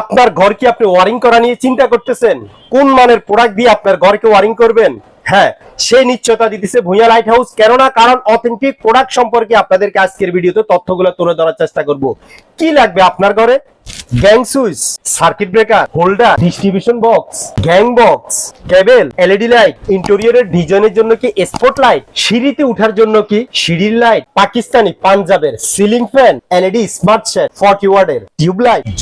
আপনার ঘর কি আপনি ওয়ারিং করা নিয়ে চিন্তা করতেছেন? কোন মানের প্রোডাক্ট দিয়ে আপনার ঘরকে ওয়ারিং করবেন? হ্যাঁ সেই নিশ্চয়তা দিতেছে ভুঁইয়া লাইট হাউস কেননা, কারণ অথেন্টিক প্রোডাক্ট সম্পর্কে আপনাদেরকে আজকের ভিডিওতে তথ্যগুলো তুলে ধরার চেষ্টা করব। কি লাগবে আপনার ঘরে? Gang switch circuit breaker holder distribution box gang box cable LED light ইন্টেরিয়রের ডিজাইনের জন্য কি স্পট লাইট সিঁড়িতে উঠার জন্য কি সিঁড়ির লাইট পাকিস্তানি পাঞ্জাবের ceiling fan LED smart set forty ওয়ার্ডের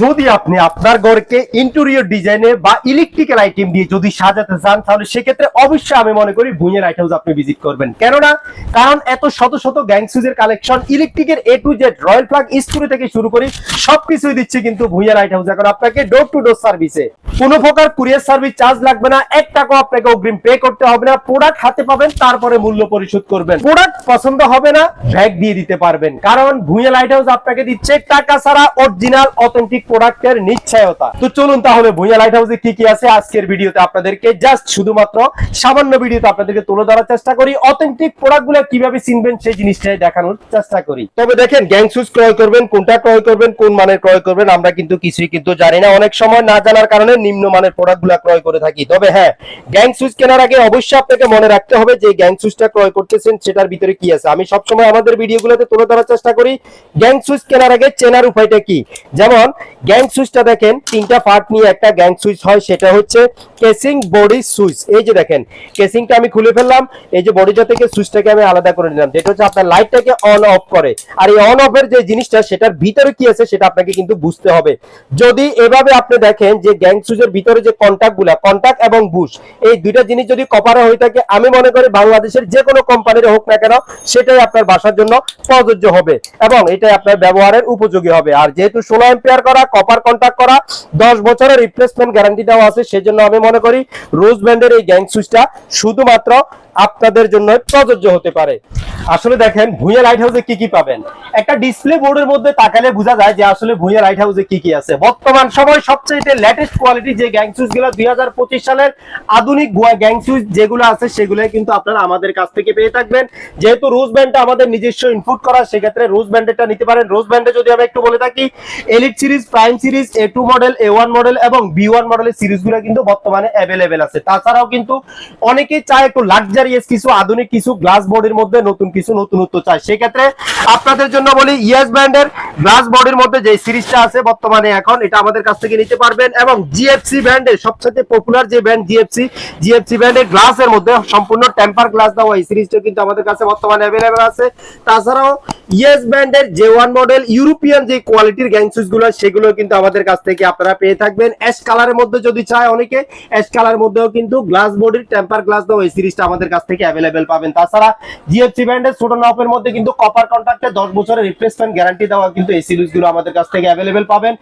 যদি আপনি আপনার ঘরকে ইন্টেরিয়র ডিজাইনে বা ইলেকট্রিক্যাল আইটেম দিয়ে যদি সাজাতে চান, তাহলে সেক্ষেত্রে অবশ্যই আমি মনে করি ভুঁইয়ের লাইট হাউস আপনি ভিজিট করবেন। কেননা, কারণ এত শত শত গ্যাং সুইচের কালেকশন ইলেকট্রিকের A to Z royal plug screw থেকে শুরু করে সবকিছুই দিচ্ছে কিন্তু ভুঁইয়া লাইট হাউস এখন আপনাকে ডোর টু ডোর সার্ভিসে কোনো প্রকার কুরিয়ার সার্ভিস চার্জ লাগবে না। এক টাকাও আপনাকে অগ্রিম পে করতে হবে না। প্রোডাক্ট হাতে পাবেন, তারপরে মূল্য পরিশোধ করবেন। প্রোডাক্ট পছন্দ হবে না ব্যাগ দিয়ে দিতে পারবেন। কারণ ভুঁইয়া লাইট হাউস আপনাকে দিচ্ছে টাকা ছাড়া অরিজিনাল অথেন্টিক প্রোডাক্টের নিশ্চয়তা। তো চলুন তাহলে ভুঁইয়া লাইট হাউসে কি কি আছে আজকের ভিডিওতে আপনাদেরকে জাস্ট শুধুমাত্র সামান্য ভিডিওতে আপনাদেরকে তুলে ধরার চেষ্টা করি। অথেন্টিক প্রোডাক্টগুলো কীভাবে চিনবেন সেই জিনিসটাই দেখানোর চেষ্টা করি। তবে দেখেন গ্যাং সুজ ক্রয় করবেন, কোনটা ক্রয় করবেন, কোন মানের ক্রয় করবেন, আমরা কিন্তু কিছুই কিন্তু জানি না। অনেক সময় না জানার কারণে নিম্ন মানের প্রোডাক্টগুলা ক্রয় করে থাকি। তবে হ্যাঁ গ্যাং সুজ কেনার আগে অবশ্যই আপনাকে মনে রাখতে হবে যে গ্যাং সুজটা ক্রয় করতেছেন, সেটার ভিতরে কি আছে? আমি সবসময় আমাদের ভিডিওগুলোতে তুলে ধরার চেষ্টা করি গ্যাং সুইচ কেনার আগে চেনার উপায়টা কি? যেমন গ্যাং সুইচটা দেখেন, তিনটা পার্ট নিয়ে একটা গ্যাং সুইচ হয়, সেটা হচ্ছে কেসিং বডি সুইচ এই যে দেখেন কেসিংটা আমি খুলে ফেললাম, এই যে বডিটা থেকে সুইচটাকে আমি আলাদা করে নিলাম। যেটা হচ্ছে আপনার লাইটটাকে অন অফ করে। আর এই অন অফ এর যে জিনিসটা, সেটার ভিতরে কি আছে, সেটা আপনাকে কিন্তু বুঝতে হবে। যদি এভাবে আপনি দেখেন যে গ্যাং সুইচের ভিতরে যে কন্টাক্টগুলা কন্টাক্ট এবং বুশ এই দুইটা জিনিস যদি কপারে হয়ে থাকে, আমি মনে করি বাংলাদেশের যে কোনো কোম্পানির হোক না কেন, সেটাই আপনার বাসার জন্য প্রযোজ্য হবে এবং এটাই আপনার ব্যবহারের উপযোগী হবে। আর যেহেতু ষোলো এম্পিয়ার করা কপার কন্টাক্ট করা, দশ বছরের রিপ্লেসমেন্ট গ্যারান্টিটাও আছে, সেজন্য আমি মনে করি রোজ ব্যান্ডের এই গ্যাং সুইচটা শুধুমাত্র আপনাদের জন্য প্রযোজ্য হতে পারে। আসলে দেখেন, ভুঁইয়া লাইট হাউসে কি কি পাবেন? একটা ডিসপ্লে বোর্ডের মধ্যে তাকালে বোঝা যায় যে আসলে ভুঁইয়া লাইট হাউসে কি কি আছে। বর্তমান সময় সবচেয়ে লেটেস্ট কোয়ালিটি যে গ্যাং সুইচগুলো দুই সালের আধুনিক গ্যাং সুইচ যেগুলো আছে সেগুলো কিন্তু আপনারা আমাদের কাছ থেকে পেয়ে থাকবেন। যেহেতু রোজ ব্যান্ডটা আমাদের নিজস্ব ইনপুট করা সেক্ষেত্রে রোজ ব্যান্ডেরটা নিতে পারেন। রোজ ব্যান্ডে যদি আমি একটু বলে থাকি elite series prime series A two model A one model এবং বি ওয়ান মডেলের সিরিজগুলো কিন্তু বর্তমানে অ্যাভেলেবেল আছে। তাছাড়াও কিন্তু অনেকেই চায় একটু লাক্সারিয়াস কিছু আধুনিক, কিছু গ্লাস মধ্যে নতুন, কিছু নতুনত্ব চায় সেক্ষেত্রে আপনাদের জন্য বলি ইয়েস ব্র্যান্ডের গ্লাস মধ্যে যে সিরিজটা আছে বর্তমানে এখন, এটা আমাদের কাছ থেকে নিতে পারবেন এবং জিএফসি ব্র্যান্ডের সবচেয়ে পপুলার যে ব্র্যান্ড জিএফসি জিএফসি ব্র্যান্ডের গ্লাসের মধ্যে সম্পূর্ণ টেম্পার গ্লাস দেওয়া এই সিরিজটা কিন্তু আমাদের কাছে বর্তমানে অ্যাভেলেবেল আছে। তাছাড়াও ইয়েস ব্র্যান্ডের যে ওয়ান মডেল ইউরোপিয়ান যে কোয়ালিটির গ্যাংগুলো, সেগুলো কিন্তু আমাদের কাছ থেকে আপনারা পেয়ে থাকবেন। অ্যাশ কালারের মধ্যে যদি চায় অনেকে অ্যাশ কালার মধ্যেও কিন্তু গ্লাস বডির টেম্পার গ্লাস দেওয়া এই সিরিজটা আমাদের কাছ থেকে অ্যাভেলেবেল পাবেন। তাছাড়া জিএফসি ব্র্যান্ডের ছোট নপের মধ্যে কিন্তু কপার কন্ট্রাক্টে দশ বছরের রিপ্লেসমেন্ট গ্যারান্টি দেওয়া কিন্তু এই সিরিজগুলো আমাদের কাছ থেকে অ্যাভেলেবেল পাবেন।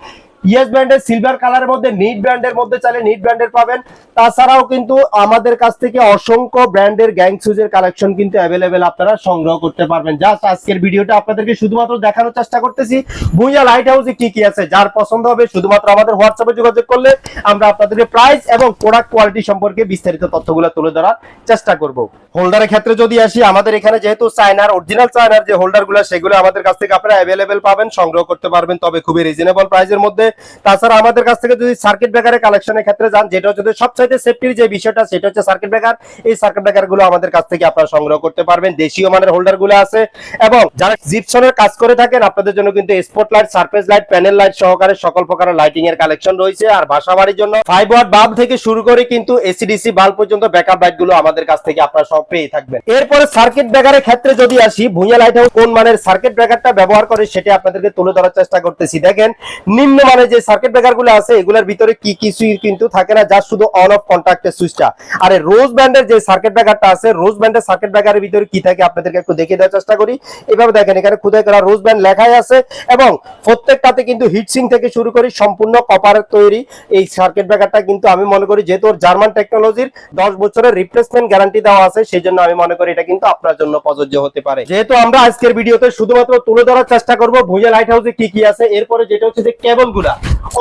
ইয়েস ব্র্যান্ডের সিলভার কালারের মধ্যে নিট ব্র্যান্ডের মধ্যে চাইলে নিট ব্র্যান্ডের পাবেন। তাছাড়াও কিন্তু আমাদের কাছ থেকে অসংখ্য ব্র্যান্ডের গ্যাং সুজের কালেকশন কিন্তু অ্যাভেলেবেল আপনারা সংগ্রহ করতে পারবেন। জাস্ট আজকের ভিডিওটা আপনাদেরকে শুধুমাত্র দেখানোর চেষ্টা করতেছি। ভুঁইয়া লাইট হাউসে কি কি আছে, যার পছন্দ হবে শুধুমাত্র আমাদের হোয়াটসঅ্যাপে যোগাযোগ করলে আমরা আপনাদেরকে প্রাইস এবং প্রোডাক্ট কোয়ালিটি সম্পর্কে বিস্তারিত তথ্যগুলো তুলে ধরার চেষ্টা করব। হোল্ডারের ক্ষেত্রে যদি আসি, আমাদের এখানে যেহেতু চায়নার অরিজিনাল চায়নার যে হোল্ডারগুলো সেগুলো আমাদের কাছ থেকে আপনারা অ্যাভেলেবেল পাবেন, সংগ্রহ করতে পারবেন, তবে খুবই রিজনেবল প্রাইসের মধ্যে। তাছাড়া আমাদের কাছ থেকে যদি সার্কিট ব্রেকারের কালেকশনের ক্ষেত্রে যান, যেটা হচ্ছে সবচাইতে সেফটির যে বিষয়টা, সেটা হচ্ছে সার্কিট ব্রেকার এই সার্কিট ব্রেকারগুলো আমাদের কাছ থেকে আপনারা সংগ্রহ করতে পারবেন। দেশীয় মানের হোল্ডারগুলো আছে। এবং যারা জিপসনের কাজ করে থাকেন, আপনাদের জন্য কিন্তু spot light surface light panel light সহকারে সকল প্রকারের লাইটিং এর কালেকশন রয়েছে। আর বাসা বাড়ির জন্য ফাইভ ওয়াট বাল্ব থেকে শুরু করে কিন্তু এসিডিসি বাল্ব পর্যন্ত ব্যাকআপ লাইটগুলো আমাদের কাছ থেকে আপনারা সব পেয়ে থাকবেন। এরপরে সার্কিট ব্রেকারের ক্ষেত্রে যদি আসি, ভুঁইয়া লাইট কোন মানের সার্কিট ব্রেকারটা ব্যবহার করে, সেটা আপনাদেরকে তুলে ধরার চেষ্টা করতেছি। দেখেন নিম্ন মানের যে সার্কিট ব্রেকারগুলো আছে, এগুলোর ভিতরে কি কিছুই কিন্তু থাকে না যা শুধু অন অফ কন্ট্যাক্টের সুইচটা। আর রোজ ব্যান্ডের যে সার্কিট ব্রেকারটা আছে রোজ ব্যান্ডের সার্কিট ব্রেকারের ভিতরে কি থাকে আপনাদেরকে একটু দেখিয়ে দেওয়ার চেষ্টা করি। এভাবে দেখেন, এখানে খুদাই করা রোজ ব্যান্ড লেখাই আছে এবং প্রত্যেকটাতে কিন্তু হিটসিং থেকে শুরু করে সম্পূর্ণ কপারের তৈরি এই সার্কিট ব্রেকারটা কিন্তু আমি মনে করি যেহেতু ওর জার্মান টেকনোলজির দশ বছরের রিপ্লেসমেন্ট গ্যারান্টি দেওয়া আছে সেই জন্য আমি মনে করি এটা কিন্তু আপনার জন্য প্রযোজ্য হতে পারে। যেহেতু আমরা আজকের ভিডিওতে শুধুমাত্র তুলে ধরার চেষ্টা করব, ভুইয়া লাইট হাউসে কি কি আছে, এরপরে যেটা হচ্ছে যে কেবলগুলা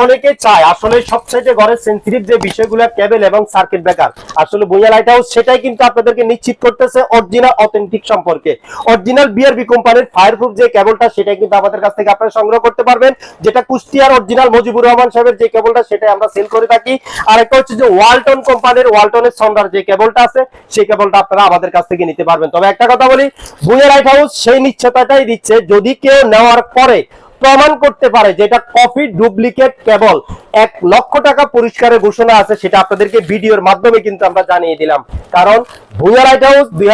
অনেকে চায়। আসলে সবচাইতে ঘরের সেন্সিটিভ যে বিষয়গুলো কেবল এবং সার্কিট ব্রেকার আসলে ভুঁইয়া লাইট হাউস সেটাই কিন্তু আপনাদেরকে নিশ্চিত করতেছে অরিজিনাল অথেন্টিক সম্পর্কে। অরিজিনাল বিআরবি কোম্পানির ফায়ারপ্রুফ যে কেবলটা সেটাই কিন্তু আমাদের কাছ থেকে আপনারা সংগ্রহ করতে পারবেন। যেটা কুষ্টিয়ার অরিজিনাল মুজিবুর রহমান সাহেবের যে কেবলটা সেটাই আমরা সেল করে থাকি। আর একটা হচ্ছে যে ওয়ালটন কোম্পানির ওয়ালটনের সন্ডার যে কেবলটা আছে, সেই কেবলটা আপনারা আমাদের কাছ থেকে নিতে পারবেন। তবে একটা কথা বলি ভুঁইয়া লাইট হাউস সেই নিশ্চয়তাটাই দিচ্ছে যদি কেউ নেওয়ার পরে প্রমাণ করতে পারে যেটা কপি ডুপ্লিকেট কেবল। এক লক্ষ টাকা পুরস্কারের ঘোষণা আছে, সেটা আপনাদেরকে ভিডিওর মাধ্যমে কিন্তু আমরা জানিয়ে দিলাম। কারণ ভুঁইয়া লাইট হাউস দুই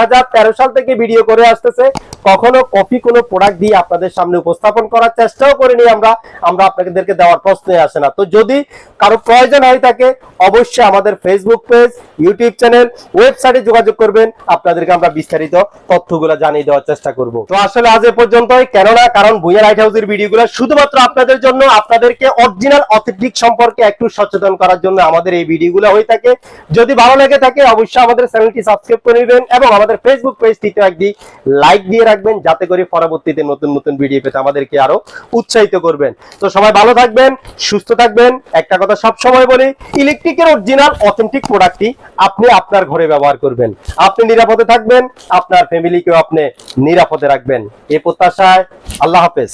সাল থেকে ভিডিও করে আসতেছে। কখনো কপি কোনো প্রোডাক্ট দিয়ে আপনাদের সামনে উপস্থাপন করার চেষ্টাও করিনি আমরা। আমরা আপনাদেরকে দেওয়ার প্রশ্নই আসে না। তো যদি কারও প্রয়োজন হয় থাকে, অবশ্যই আমাদের ফেসবুক পেজ ইউটিউব চ্যানেল ওয়েবসাইটে যোগাযোগ করবেন। আপনাদেরকে আমরা বিস্তারিত তথ্যগুলো জানিয়ে দেওয়ার চেষ্টা করব। তো আসলে আজ এ পর্যন্তই। কেননা, কারণ ভুঁইয়া লাইট হাউসের ভিডিওগুলো শুধুমাত্র আপনাদের জন্য, আপনাদেরকে অরিজিনাল অথেন্টিক সম্পর্কে একটু সচেতন করার জন্য আমাদের এই ভিডিওগুলো হয়ে থাকে। যদি ভালো লেগে থাকে, অবশ্যই আমাদের চ্যানেলটি সাবস্ক্রাইব করে নেবেন এবং আমাদের ফেসবুক পেজটিতে একটি লাইক দিয়ে রাখবেন, যাতে করে পরবর্তীতে নতুন নতুন ভিডিও পেতে আমাদেরকে আরও উৎসাহিত করবেন। তো সবাই ভালো থাকবেন, সুস্থ থাকবেন। একটা কথা সব সময় বলি ইলেকট্রিকের অরিজিনাল অথেন্টিক প্রোডাক্টটি আপনি আপনার ঘরে ব্যবহার করবেন। আপনি নিরাপদে থাকবেন, আপনার ফ্যামিলিকেও আপনি নিরাপদে রাখবেন। এই প্রত্যাশায় আল্লাহ হাফেজ।